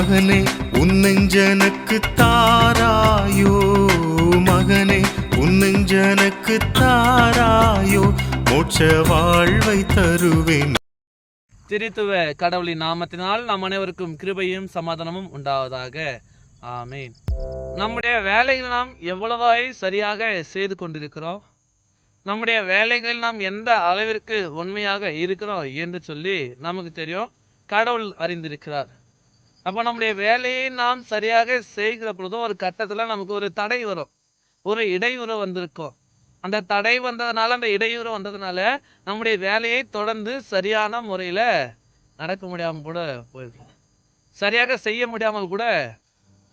மகனே உன்னெஞ்சனக்கு தாராயோ? மகனே உன்னெஞ்சனக்கு தாராயோ? மோட்ச வாழ்வை தருவேன். திரித்துவ கடவுளின் நாமத்தினால் நம் அனைவருக்கும் கிருபையும் சமாதானமும் உண்டாவதாக. ஆமீன். நம்முடைய வேலைகள் நாம் எவ்வளவாய் சரியாக செய்து கொண்டிருக்கிறோம்? நம்முடைய வேலைகள் நாம் எந்த அளவிற்கு உண்மையாக இருக்கிறோம் என்று சொல்லி நமக்கு தெரியும். கடவுள் அறிந்திருக்கிறார். அப்போ நம்முடைய வேலையை நாம் சரியாக செய்கிற பொழுதும் ஒரு கட்டத்தில் நமக்கு ஒரு தடை வரும். ஒரு இடையூறு வந்திருக்கும். அந்த தடை வந்ததுனால அந்த இடையூறு வந்ததுனால நம்முடைய வேலையை தொடர்ந்து சரியான முறையில் நடக்க முடியாமல் கூட போயிருக்கலாம். சரியாக செய்ய முடியாமல் கூட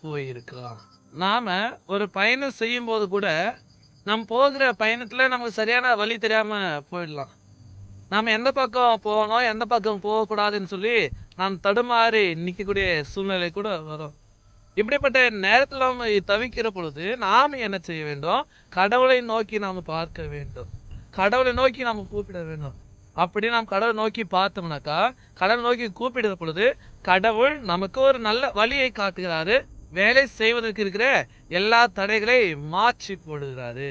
போயிருக்கலாம். நாம் ஒரு பயணம் செய்யும்போது கூட நம் போகிற பயணத்தில் நமக்கு சரியான வழி தெரியாமல் போயிடலாம். நாம் எந்த பக்கம் போகணும் எந்த பக்கம் போகக்கூடாதுன்னு சொல்லி நாம் தடுமாறி நிற்கக்கூடிய சூழ்நிலை கூட வரும். இப்படிப்பட்ட நேரத்தில் நாம் தவிக்கிற பொழுது நாம் என்ன செய்ய வேண்டும்? கடவுளை நோக்கி நாம் பார்க்க வேண்டும். கடவுளை நோக்கி நாம் கூப்பிட வேண்டும். அப்படி நாம் கடவுளை நோக்கி பார்த்தோம்னாக்கா கடவுளை நோக்கி கூப்பிடுற பொழுது கடவுள் நமக்கு ஒரு நல்ல வழியை காட்டுகிறாரு. வேலை செய்வதற்கு இருக்கிற எல்லா தடைகளை மாற்றி போடுகிறாரு.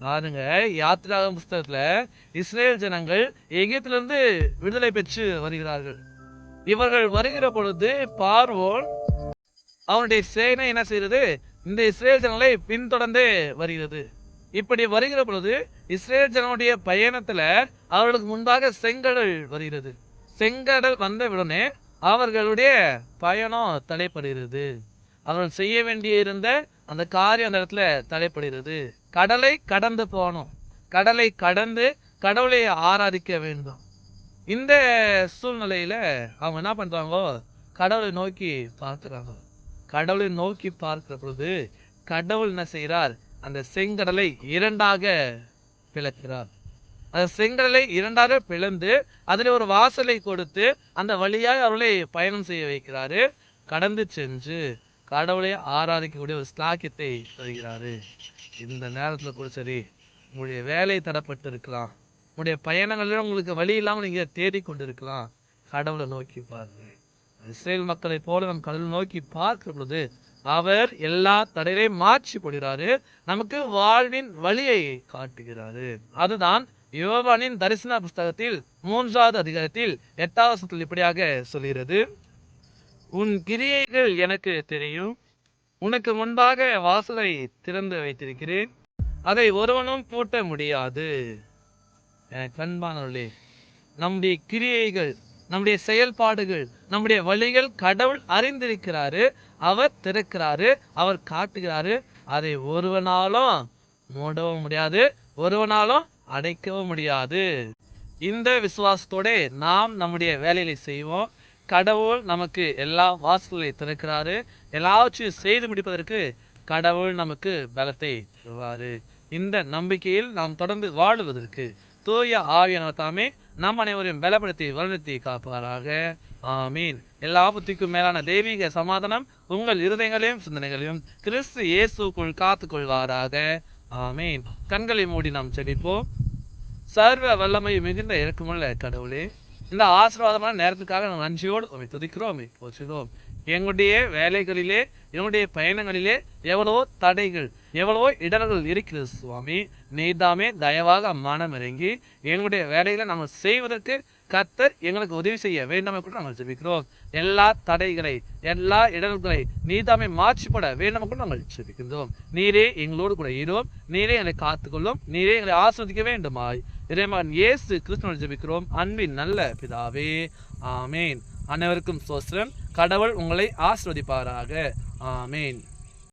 பாருங்க யாத்திராக புஸ்தகத்தில் இஸ்ரேல் ஜனங்கள் எகிப்திலிருந்து விடுதலை பெற்று வருகிறார்கள். இவர்கள் வருகிற பொழுது பார்வோன் அவனுடைய சேனை என்ன செய்கிறது? இந்த இஸ்ரேல் ஜனங்களை பின்தொடர்ந்து வருகிறது. இப்படி வருகிற பொழுது இஸ்ரேல் ஜனனுடைய பயணத்துல அவர்களுக்கு முன்பாக செங்கடல் வருகிறது. செங்கடல் வந்த உடனே அவர்களுடைய பயணம் தடைப்படுகிறது அவர்கள் செய்ய வேண்டிய இருந்த அந்த காரியம் அந்த இடத்துல தடைப்படுகிறது கடலை கடந்து போகணும். கடலை கடந்து கடவுளை ஆராதிக்க வேண்டும். இந்த சூழ்நிலையில் அவங்க என்ன பண்ணுறாங்கோ கடவுளை நோக்கி பார்க்குறாங்க. கடவுளை நோக்கி பார்க்கிற பொழுது கடவுள் என்ன செய்கிறார்? அந்த செங்கடலை இரண்டாக பிளக்கிறார். அந்த செங்கடலை இரண்டாக பிளந்து அதில் ஒரு வாசலை கொடுத்து அந்த வழியாக அவர்களை பயணம் செய்ய வைக்கிறாரு. கடந்து சென்று கடவுளை ஆராதிக்கக்கூடிய ஒரு ஸ்லாக்கியத்தை தருகிறாரு. இந்த நேரத்தில் கூட சரி உங்களுடைய வேலை தரப்பட்டு இருக்கலாம் உங்களுடைய பயணங்களில் உங்களுக்கு வழி இல்லாமல் நீங்கள் தேடிக்கொண்டு கொண்டிருக்கலாம். கடவுளை நோக்கி பாருங்க இஸ்ரேல் மக்களை போல நம் கடவுளை நோக்கி பார்க்கிற பொழுது அவர் எல்லா தடைகளையும் மாற்றி போடுகிறாரு நமக்கு வாழ்வின் வழியை காட்டுகிறாரு. அதுதான் யோவானின் தரிசன புஸ்தகத்தில் மூன்றாவது அதிகாரத்தில் எட்டாவது இப்படியாக சொல்கிறது. உன் கிரியைகள் எனக்கு தெரியும். உனக்கு முன்பாக வாசலை திறந்து வைத்திருக்கிறேன். அதை ஒருவனும் பூட்ட முடியாது. எனக்கு நம்முடைய கிரியைகள் நம்முடைய செயல்பாடுகள் நம்முடைய வழிகள் கடவுள் அறிந்திருக்கிறாரு அவர் திறக்கிறாரு அவர் காட்டுகிறாரு. அதை ஒருவனாலும் மூடவும் முடியாது ஒருவனாலும் அடைக்கவும் முடியாது. இந்த விசுவாசத்தோட நாம் நம்முடைய வேலைகளை செய்வோம். கடவுள் நமக்கு எல்லா வாசல்களை திறக்கிறாரு. எல்லாவற்றையும் செய்து முடிப்பதற்கு கடவுள் நமக்கு பலத்தை தருவாரு. இந்த நம்பிக்கையில் நாம் தொடர்ந்து வாழுவதற்கு தூய ஆவியானவர் தாமே நம் அனைவரையும் பலப்படுத்தி வருணத்தி காப்பாராக. ஆமீன். எல்லா புத்திக்கும் மேலான தெய்வீக சமாதானம் உங்கள் இருதயங்களையும் சிந்தனைகளையும் கிறிஸ்து இயேசுக்குள் காத்துக்கொள்வாராக. ஆமீன். கண்களை மூடி நாம் செடிப்போம் சர்வ வல்லமை மிகுந்த இறக்கமுள்ள கடவுளே இந்த ஆசீர்வாதமான நேரத்துக்காக நாங்கள் நன்றியோடு உண்மை துதிக்கிறோம் உம்மை எங்களுடைய வேலைகளிலே என்னுடைய பயணங்களிலே எவ்வளவோ தடைகள் எவ்வளவோ இடர்கள் இருக்கிறது சுவாமி. நீதாமே தயவாக மனம் இறங்கி எங்களுடைய வேலையில் நம்ம செய்வதற்கு கத்தர் எங்களுக்கு உதவி செய்ய வேண்டாமே கூட நாங்கள் ஜெபிக்கிறோம். எல்லா தடைகளை எல்லா இடர்களை நீதாமே மாற்றிப்பட வேண்டாம் கூட நாங்கள் ஜெபிக்கின்றோம். நீரே எங்களோடு கூட இரும். நீரே எங்களை காத்துக்கொள்ளும். நீரே எங்களை ஆஸ்வதிக்க வேண்டுமாய். இறைமகன் இயேசு கிறிஸ்துவன் ஜெபிக்கிறோம். அன்பின் நல்ல பிதாவே. ஆமேன். அனைவருக்கும் சோஸ்திரம் கடவுள் உங்களை ஆஸ்வதிப்பாராக ஆமேன்.